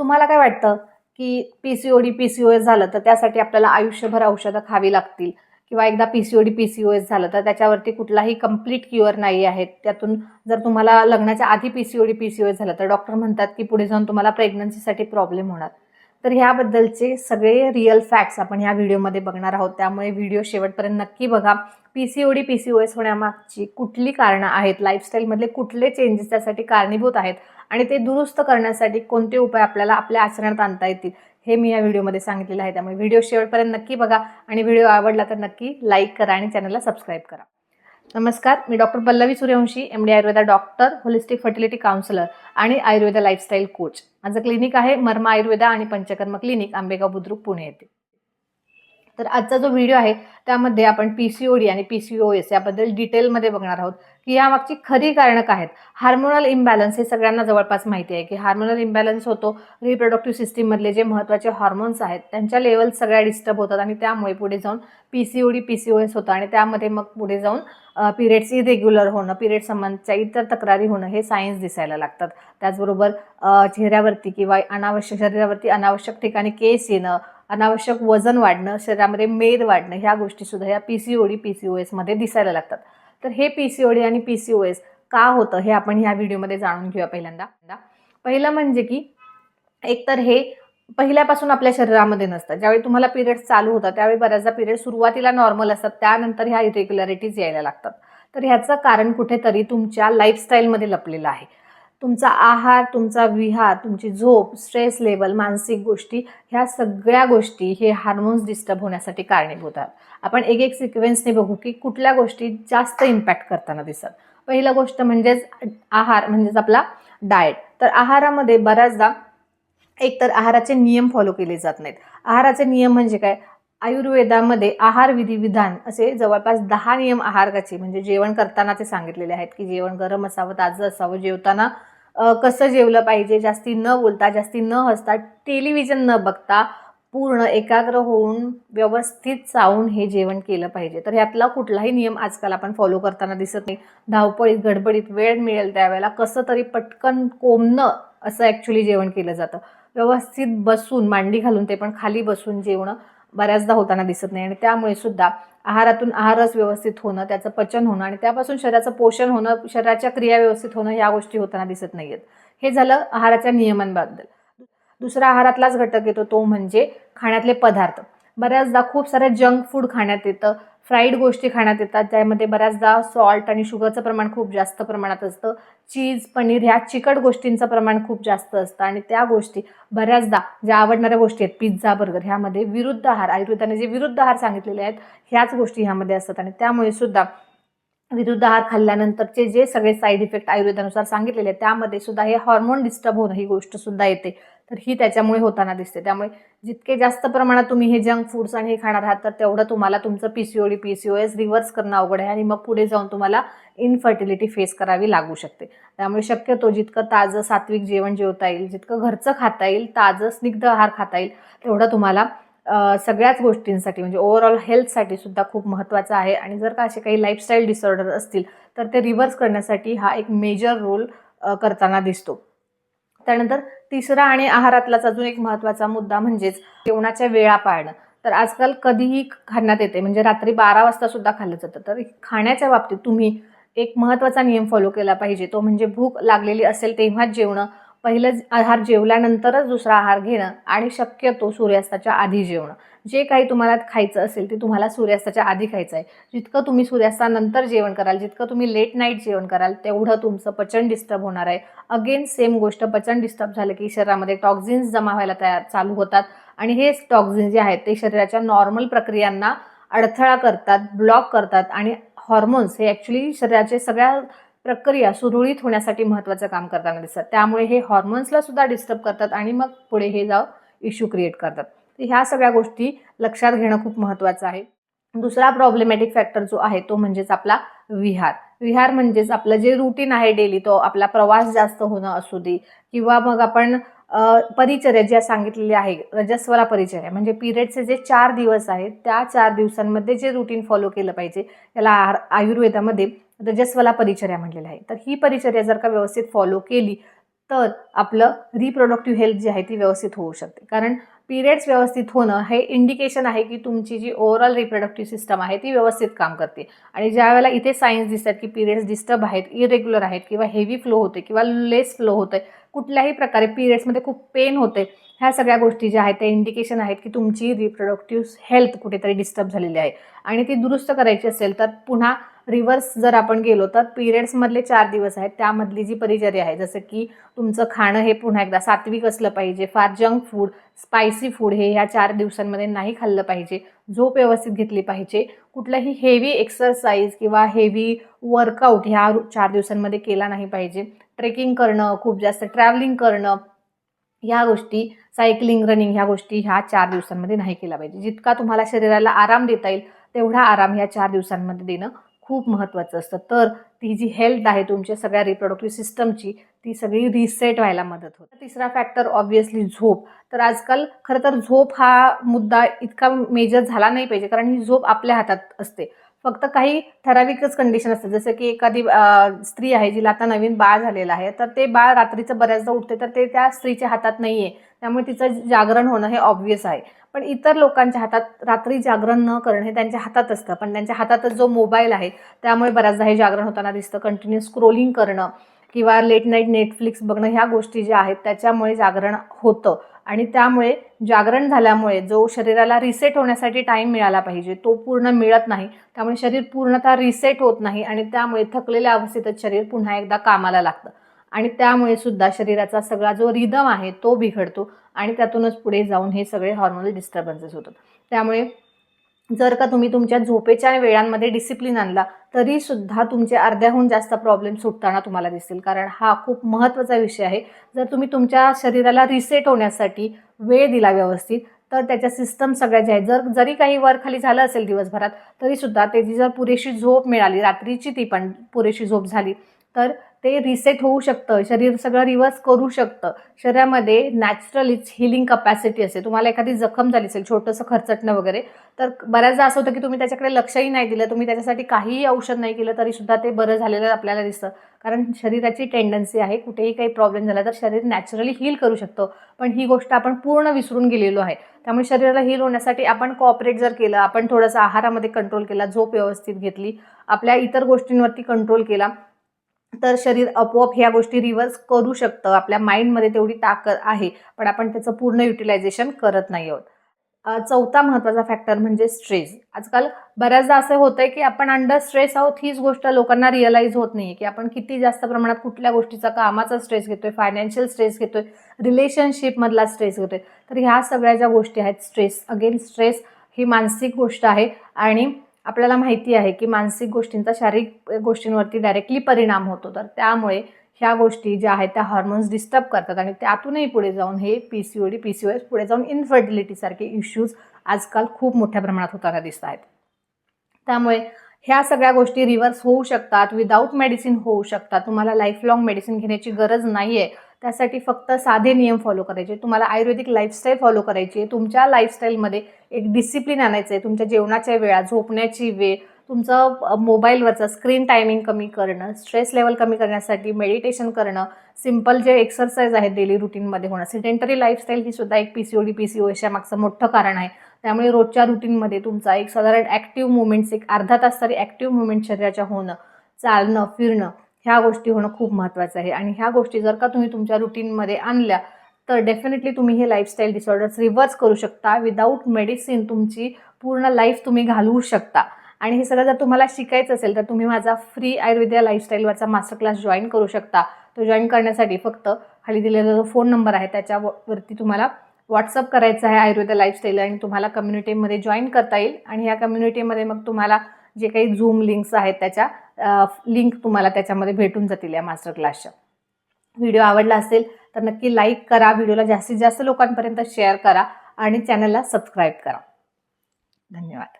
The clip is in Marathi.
तुम्हाला काय वाटतं की P C O D P C O S झालं तर त्यासाठी आपल्याला आयुष्यभर औषधं खावी लागतील? किंवा एकदा P C O D P C O S झालं तर त्याच्यावरती कुठलाही कंप्लीट क्युअर नाही आहे. त्यातून जर तुम्हाला लग्नाच्या आधी P C O D P C O S झालं तर डॉक्टर म्हणतात की पुढे जाऊन तुम्हाला प्रेग्नन्सीसाठी प्रॉब्लेम होणार. तर ह्याबद्दलचे सगळे रिअल फॅक्ट्स आपण ह्या व्हिडिओमध्ये बघणार आहोत. त्यामुळे व्हिडिओ शेवटपर्यंत नक्की बघा. P C O D P C O S होण्यामागची कुठली कारणं आहेत? लाईफस्टाईलमधले कुठले चेंजेस त्यासाठी कारणीभूत आहेत? आणि ते दुरुस्त करण्यासाठी कोणते उपाय आपल्याला आपल्या आचरणात आणता येतील? हे मी या व्हिडिओमध्ये सांगितलेलं आहे. त्यामुळे व्हिडिओ शेवटपर्यंत नक्की बघा आणि व्हिडिओ आवडला तर नक्की लाईक करा आणि चॅनलला सबस्क्राईब करा. नमस्कार मी doctor Pallavi Suryavanshi M D Ayurveda doctor holistic fertility counsellor आणि आयुर्वेदा लाईफस्टाईल कोच माझं क्लिनिक आहे मर्मा आयुर्वेदा आणि पंचकर्म क्लिनिक आंबेगाव बुद्रुक पुणे येथे. तर आजचा जो व्हिडिओ आहे त्यामध्ये आपण पी सी ओ डी आणि पी सी ओ एस याबद्दल डिटेलमध्ये बघणार आहोत की यामागची खरी कारणं काय आहेत. हार्मोनल इम्बॅलन्स हे सगळ्यांना जवळपास माहिती आहे की हार्मोनल इम्बॅलन्स होतो. रिप्रोडक्टिव्ह सिस्टीममधले जे महत्त्वाचे हॉर्मोन्स आहेत त्यांच्या लेवल सगळ्या डिस्टर्ब होतात आणि त्यामुळे पुढे जाऊन P C O D P C O S होतं आणि त्यामध्ये मग पुढे जाऊन पिरियड्स इरेग्युलर होणं पिरियड संबंधच्या इतर तक्रारी होणं हे सायन्स दिसायला लागतात. त्याचबरोबर चेहऱ्यावरती किंवा अनावश्यक शरीरावरती अनावश्यक ठिकाणी केस येणं अनावश्यक वजन वाढणं शरीरामध्ये मेद वाढणं ह्या गोष्टीसुद्धा या P C O D P C O एसमध्ये दिसायला लागतात. तर हे पी सी ओ डी आणि पी सी ओ एस का होतं हे आपण ह्या व्हिडिओमध्ये जाणून घेऊया पहिल्यांदा. पहिलं म्हणजे की एकतर हे पहिल्यापासून आपल्या शरीरामध्ये नसतं. ज्यावेळी तुम्हाला पिरियड्स चालू होतात त्यावेळी बऱ्याचदा पिरियड सुरुवातीला नॉर्मल असतात. त्यानंतर ह्या इरेग्युलॅरिटीज यायला लागतात. तर ह्याचं कारण कुठेतरी तुमच्या लाईफस्टाईलमध्ये लपलेलं आहे. तुमचा आहार तुमचा विहार तुमची झोप स्ट्रेस लेवल मानसिक गोष्टी ह्या सगळ्या गोष्टी हे हार्मोन्स डिस्टर्ब होण्यासाठी कारणीभूत आहेत. आपण एक एक सिक्वेन्सने बघू की कुठल्या गोष्टी जास्त इम्पॅक्ट करताना दिसतात. पहिला गोष्ट म्हणजेच आहार म्हणजेच आपला डाएट तर आहारामध्ये बऱ्याचदा एकतर आहाराचे नियम फॉलो केले जात नाहीत. आहाराचे नियम म्हणजे काय? आयुर्वेदामध्ये आहार विधी विधान असे जवळपास दहा नियम आहाराचे म्हणजे जेवण करताना ते सांगितलेले आहेत की जेवण गरम असावं ताजं असावं जेवताना कसं जेवलं पाहिजे जास्ती न बोलता जास्ती न हसता टेलिव्हिजन न बघता पूर्ण एकाग्र होऊन व्यवस्थित चावून हे जेवण केलं पाहिजे. तर ह्यातला कुठलाही नियम आजकाल आपण फॉलो करताना दिसत नाही. धावपळीत गडबडीत वेळ मिळेल त्यावेळेला. कसं तरी पटकन कोंबणं असं ॲक्च्युली जेवण केलं जातं. व्यवस्थित बसून मांडी घालून ते पण खाली बसून जेवणं बऱ्याचदा होताना दिसत नाही. आणि त्यामुळे सुद्धा आहारातून आहारच व्यवस्थित होणं त्याचं पचन होणं आणि त्यापासून शरीराचं पोषण होणं शरीराच्या क्रिया व्यवस्थित होणं ह्या गोष्टी होताना दिसत नाही आहेत हे झालं आहाराच्या नियमांबद्दल. दुसरा आहारातलाच घटक येतो तो म्हणजे खाण्यातले पदार्थ. बऱ्याचदा खूप सारं जंक फूड खाण्यात येतं. फ्राईड गोष्टी खाण्यात येतात त्यामध्ये बऱ्याचदा सॉल्ट आणि शुगरचं प्रमाण खूप जास्त प्रमाणात असतं. चीज पनीर ह्या चिकट गोष्टींचं प्रमाण खूप जास्त असतं. आणि त्या गोष्टी बऱ्याचदा ज्या आवडणाऱ्या गोष्टी आहेत पिझ्झा बर्गर ह्यामध्ये विरुद्ध आहार आयुर्वेदाने जे विरुद्ध आहार सांगितलेले आहेत ह्याच गोष्टी ह्यामध्ये असतात. आणि त्यामुळे सुद्धा विरुद्ध आहार खाल्ल्यानंतरचे जे सगळे साईड इफेक्ट आयुर्वेदानुसार सांगितलेले आहेत त्यामध्ये सुद्धा हे हॉर्मोन डिस्टर्ब होणं ही गोष्ट सुद्धा येते. तर ही त्याच्यामुळे होताना दिसते. त्यामुळे जितके जास्त प्रमाणात तुम्ही हे जंक फूड्स आणि हे खाणार आहात तर तेवढं तुम्हाला तुमचं P C O D P C O S reverse करणं अवघड आहे आणि मग पुढे जाऊन तुम्हाला इनफर्टिलिटी फेस करावी लागू शकते. त्यामुळे शक्यतो जितकं ताजं सात्विक जेवण जेवता येईल जितकं घरचं खाता येईल ताजं स्निग्ध आहार खाता येईल तेवढं तुम्हाला सगळ्याच गोष्टींसाठी म्हणजे ओव्हरऑल हेल्थसाठी सुद्धा खूप महत्त्वाचं आहे. आणि जर का असे काही लाईफस्टाईल डिसऑर्डर असतील तर ते रिव्हर्स करण्यासाठी हा एक मेजर रोल करताना दिसतो. त्यानंतर तिसरा आणि आहारातलाच अजून एक महत्त्वाचा मुद्दा म्हणजेच जेवणाच्या वेळा पाळणं. तर आजकाल कधीही खाण्यात येते म्हणजे रात्री बारा वाजता सुद्धा खाल्लं जातं. तर खाण्याच्या बाबतीत तुम्ही एक महत्त्वाचा नियम फॉलो केला पाहिजे. तो म्हणजे भूक लागलेली असेल तेव्हाच जेवणं पहिलं आहार जेवल्यानंतरच दुसरा आहार घेणं आणि शक्यतो सूर्यास्ताच्या आधी जेवणं. जे काही तुम्हाला खायचं असेल ते तुम्हाला सूर्यास्ताच्या आधी खायचं आहे. जितकं तुम्ही सूर्यास्तानंतर जेवण कराल जितकं तुम्ही लेट नाईट जेवण कराल तेवढं तुमचं पचन डिस्टर्ब होणार आहे. अगेन सेम गोष्ट पचन डिस्टर्ब झालं की शरीरामध्ये टॉक्झिन्स जमा व्हायला तयार चालू होतात. आणि हे टॉक्झिन्स जे आहेत ते शरीराच्या नॉर्मल प्रक्रियांना अडथळा करतात ब्लॉक करतात आणि हॉर्मोन्स हे ॲक्च्युली शरीराचे सगळ्या प्रक्रिया सुरळीत होण्यासाठी महत्त्वाचं काम करताना दिसतात. त्यामुळे हे हॉर्मोन्सला सुद्धा डिस्टर्ब करतात आणि मग पुढे हे जाव इश्यू क्रिएट करतात. तर ह्या सगळ्या गोष्टी लक्षात घेणं खूप महत्त्वाचं आहे. दुसरा प्रॉब्लेमॅटिक फॅक्टर जो आहे तो म्हणजेच आपला विहार. विहार म्हणजेच आपलं जे रुटीन आहे डेली तो आपला प्रवास जास्त होणं असू दे किंवा मग आपण परिचर्या ज्या सांगितलेली आहे रजस्वला परिचर्या म्हणजे पिरियडचे जे चार दिवस आहेत त्या चार दिवसांमध्ये जे रुटीन फॉलो केलं पाहिजे याला आहार रजस्वला परिचर्या म्हटलेलं आहे तर ही परिचर्या जर का व्यवस्थित फॉलो केली तर आपलं रिप्रोडक्टिव्ह हेल्थ जी आहे ती व्यवस्थित होऊ शकते. कारण पिरियड्स व्यवस्थित होणं हे इंडिकेशन आहे की तुमची जी ओव्हरऑल रिप्रोडक्टिव्ह सिस्टम आहे ती व्यवस्थित काम करते. आणि ज्या वेळेला इथे सायन्स दिसतात की पिरियड्स डिस्टर्ब आहेत इरेग्युलर आहेत किंवा हेवी फ्लो होते किंवा लेस फ्लो होते कुठल्याही प्रकारे पिरियड्समध्ये खूप पेन होते ह्या सगळ्या गोष्टी ज्या आहेत त्या इंडिकेशन आहेत की तुमची रिप्रोडक्टिव्ह हेल्थ कुठेतरी डिस्टर्ब झालेली आहे. आणि ती दुरुस्त करायची असेल तर पुन्हा रिव्हर्स जर आपण गेलो तर पिरियड्समधले चार दिवस आहेत. त्यामधली जी परिचर्या आहे जसं की तुमचं खाणं हे पुन्हा एकदा सात्विक असलं पाहिजे फार जंक फूड स्पायसी फूड हे ह्या चार दिवसांमध्ये नाही खाल्लं पाहिजे झोप व्यवस्थित घेतली पाहिजे. कुठलाही हेवी एक्सरसाइज किंवा हेवी वर्कआउट ह्या चार दिवसांमध्ये केला नाही पाहिजे. ट्रेकिंग करणं खूप जास्त ट्रॅव्हलिंग करणं ह्या गोष्टी सायकलिंग रनिंग ह्या गोष्टी ह्या चार दिवसांमध्ये नाही केल्या पाहिजे. जितका तुम्हाला शरीराला आराम देता येईल तेवढा आराम ह्या चार दिवसांमध्ये देणं खूप महत्त्वाचं असतं. तर ती जी हेल्थ आहे तुमच्या सगळ्या रिप्रोडक्टिव्ह सिस्टमची ती सगळी रिसेट व्हायला मदत होते. तिसरा फॅक्टर ऑब्व्हियसली झोप. तर आजकाल खरं तर झोप हा मुद्दा इतका मेजर झाला नाही पाहिजे कारण ही झोप आपल्या हातात असते. फक्त काही ठराविकच कंडिशन असतात. जसं की एखादी स्त्री आहे जिला आता नवीन बाळ झालेलं आहे तर ते बाळ रात्रीचं बऱ्याचदा उठते तर ते त्या स्त्रीच्या हातात नाही आहे त्यामुळे तिचं जागरण होणं हे ऑब्व्हियस आहे. पण इतर लोकांच्या हातात रात्री जागरण न करणं हे त्यांच्या हातात असतं. पण त्यांच्या हातातच जो मोबाईल आहे त्यामुळे बऱ्याचदा हे जागरण होताना दिसतं. कंटिन्यू स्क्रोलिंग करणं किंवा लेट नाईट नेटफ्लिक्स बघणं ह्या गोष्टी ज्या आहेत त्याच्यामुळे जागरण होतं. आणि त्यामुळे जागरण झाल्यामुळे जो शरीराला रिसेट होण्यासाठी टाईम मिळाला पाहिजे तो पूर्ण मिळत नाही. त्यामुळे शरीर पूर्णतः रिसेट होत नाही आणि त्यामुळे थकलेल्या अवस्थेतच शरीर पुन्हा एकदा कामाला लागतं. आणि त्यामुळे सुद्धा शरीराचा सगळा जो रिदम आहे तो बिघडतो आणि त्यातूनच पुढे जाऊन हे सगळे हॉर्मोनल डिस्टर्बन्सेस होतात. त्यामुळे जर का तुम्ही तुमच्या झोपेच्या वेळांमध्ये डिसिप्लिन आणला तरी सुद्धा तुमचे अर्ध्याहून जास्त प्रॉब्लेम सुटताना तुम्हाला दिसतील. कारण हा खूप महत्त्वाचा विषय आहे. जर तुम्ही तुमच्या शरीराला रिसेट होण्यासाठी वेळ दिला व्यवस्थित तर त्याच्या सिस्टम सगळ्या ज्या आहेत जर जरी काही वर खाली झालं असेल दिवसभरात तरीसुद्धा त्याची जर पुरेशी झोप मिळाली रात्रीची ती पण पुरेशी झोप झाली तर ते रिसेट होऊ शकतं. शरीर सगळं रिवर्स करू शकतं. शरीरामध्ये नॅचरलीच हिलिंग कपॅसिटी असते. तुम्हाला एखादी जखम झाली असेल छोटंसं खरचटणं वगैरे तर बऱ्याचदा असं होतं की तुम्ही त्याच्याकडे लक्षही नाही दिलं तुम्ही त्याच्यासाठी काहीही औषध नाही केलं तरीसुद्धा ते बरं झालेलं आपल्याला दिसतं. कारण शरीराची टेंडन्सी आहे कुठेही काही प्रॉब्लेम झाला तर शरीर नॅचरली हील करू शकतो. पण ही गोष्ट आपण पूर्ण विसरून गेलेलो आहे. त्यामुळे शरीराला हील होण्यासाठी आपण कॉपरेट जर केलं आपण थोडंसं आहारामध्ये कंट्रोल केला झोप व्यवस्थित घेतली आपल्या इतर गोष्टींवरती कंट्रोल केला तर शरीर आपोआप ह्या गोष्टी रिव्हर्स करू शकतं. आपल्या माइंडमध्ये तेवढी ताकद आहे पण आपण त्याचं पूर्ण युटिलायझेशन करत नाही आहोत. चौथा महत्त्वाचा फॅक्टर म्हणजे स्ट्रेस आजकाल बऱ्याचदा असं होतंय की आपण अंडर स्ट्रेस आहोत हीच गोष्ट लोकांना रिअलाईज होत नाही की आपण किती जास्त प्रमाणात कुठल्या गोष्टीचा कामाचा स्ट्रेस घेतोय फायनान्शियल स्ट्रेस घेतोय रिलेशनशिपमधला स्ट्रेस घेतोय. तर ह्या सगळ्या ज्या गोष्टी आहेत स्ट्रेस अगेन स्ट्रेस ही मानसिक गोष्ट आहे आणि आपल्याला माहिती आहे की मानसिक गोष्टींचा शारीरिक गोष्टींवरती डायरेक्टली परिणाम होतो. तर त्यामुळे ह्या गोष्टी ज्या आहेत त्या हॉर्मोन्स डिस्टर्ब करतात आणि त्यातूनही पुढे जाऊन हे P C O D P C O S पुढे जाऊन इन्फर्टिलिटीसारखे इश्यूज आजकाल खूप मोठ्या प्रमाणात होताना दिसत आहेत. त्यामुळे ह्या सगळ्या गोष्टी रिव्हर्स होऊ शकतात विदाऊट मेडिसिन होऊ शकतात. तुम्हाला लाईफ लाँग मेडिसिन घेण्याची गरज नाही आहे त्यासाठी फक्त साधे नियम फॉलो करायचे. तुम्हाला आयुर्वेदिक लाईफस्टाईल फॉलो करायची. आहे तुमच्या लाईफस्टाईलमध्ये एक डिसिप्लिन आणायचं आहे तुमच्या जेवणाच्या वेळा झोपण्याची वेळ तुमचं मोबाईलवरचं स्क्रीन टायमिंग कमी करणं स्ट्रेस लेवल कमी करण्यासाठी मेडिटेशन करणं सिंपल जे एक्सरसाइज आहेत डेली रुटीनमध्ये होणं. सिडेंटरी लाईफस्टाईल ही सुद्धा एक P C O D P C O एच्या मागचं मोठं कारण आहे. त्यामुळे रोजच्या रुटीनमध्ये तुमचा एक साधारण ॲक्टिव्ह मुवमेंट्स एक अर्धा तास तरी ॲक्टिव्ह मुवमेंट शरीराच्या होणं चालणं फिरणं ह्या गोष्टी होणं खूप महत्त्वाचं आहे. आणि ह्या गोष्टी जर का तुम्ही तुमच्या रुटीनमध्ये आणल्या तर डेफिनेटली तुम्ही हे लाईफस्टाईल डिसऑर्डर्स रिव्हर्स करू शकता. विदाऊट मेडिसिन तुमची पूर्ण लाईफ तुम्ही घालवू शकता. आणि हे सगळं जर तुम्हाला शिकायचं असेल तर तुम्ही माझा फ्री आयुर्वेदिया लाईफस्टाईलवरचा मास्टर क्लास जॉईन करू शकता. तो जॉईन करण्यासाठी फक्त खाली दिलेला जो फोन नंबर आहे त्याच्यावरती तुम्हाला व्हॉट्सअप करायचं आहे आयुर्वेदा लाईफस्टाईल आणि तुम्हाला कम्युनिटीमध्ये जॉईन करता येईल. आणि ह्या कम्युनिटीमध्ये मग तुम्हाला जे काही झूम लिंक्स आहेत त्याच्या लिंक तुम्हाला त्याच्यामध्ये भेटून जातील या मास्टर क्लासच्या व्हिडिओ आवडला असेल तर नक्की लाईक करा व्हिडिओला जास्तीत जास्त लोकांपर्यंत शेअर करा आणि चॅनलला सबस्क्राईब करा. धन्यवाद.